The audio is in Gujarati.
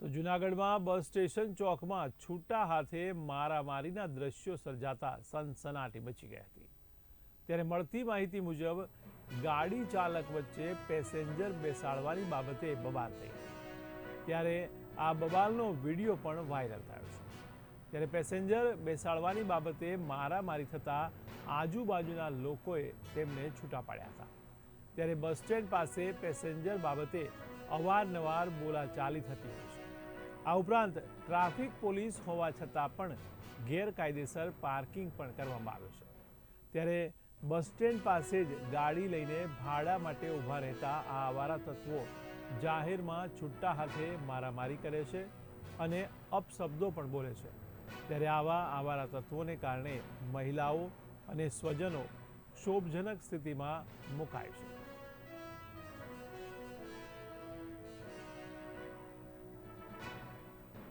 તો જૂનાગઢમાં બસ સ્ટેશન ચોકમાં છૂટા હાથે મારામારીના દ્રશ્યો સર્જાતા સનસનાટી મચી ગઈ હતી. ત્યારે મળતી માહિતી મુજબ ગાડી ચાલક વચ્ચે પેસેન્જર બેસાડવાની બાબતે બબાલ થઈ ત્યારે આ બબાલનો વીડિયો પણ વાયરલ થયો છે. ત્યારે પેસેન્જર બેસાડવાની બાબતે મારામારી થતાં આજુબાજુના લોકોએ તેમને છૂટા પાડ્યા હતા. ત્યારે બસ સ્ટેન્ડ પાસે પેસેન્જર બાબતે અવારનવાર બોલાચાલી થતી હોય છે. આ ઉપરાંત ટ્રાફિક પોલીસ હોવા છતાં પણ ગેરકાયદેસર પાર્કિંગ પણ કરવામાં આવ્યું છે. ત્યારે બસ સ્ટેન્ડ પાસે જ ગાડી લઈને ભાડા માટે ઊભા રહેતા આ આવારા તત્વો જાહેરમાં છૂટા હાથે મારામારી કરે છે અને અપશબ્દો પણ બોલે છે. ત્યારે આવા આવારા તત્વોને કારણે મહિલાઓ અને સ્વજનો ક્ષોભજનક સ્થિતિમાં મુકાય છે.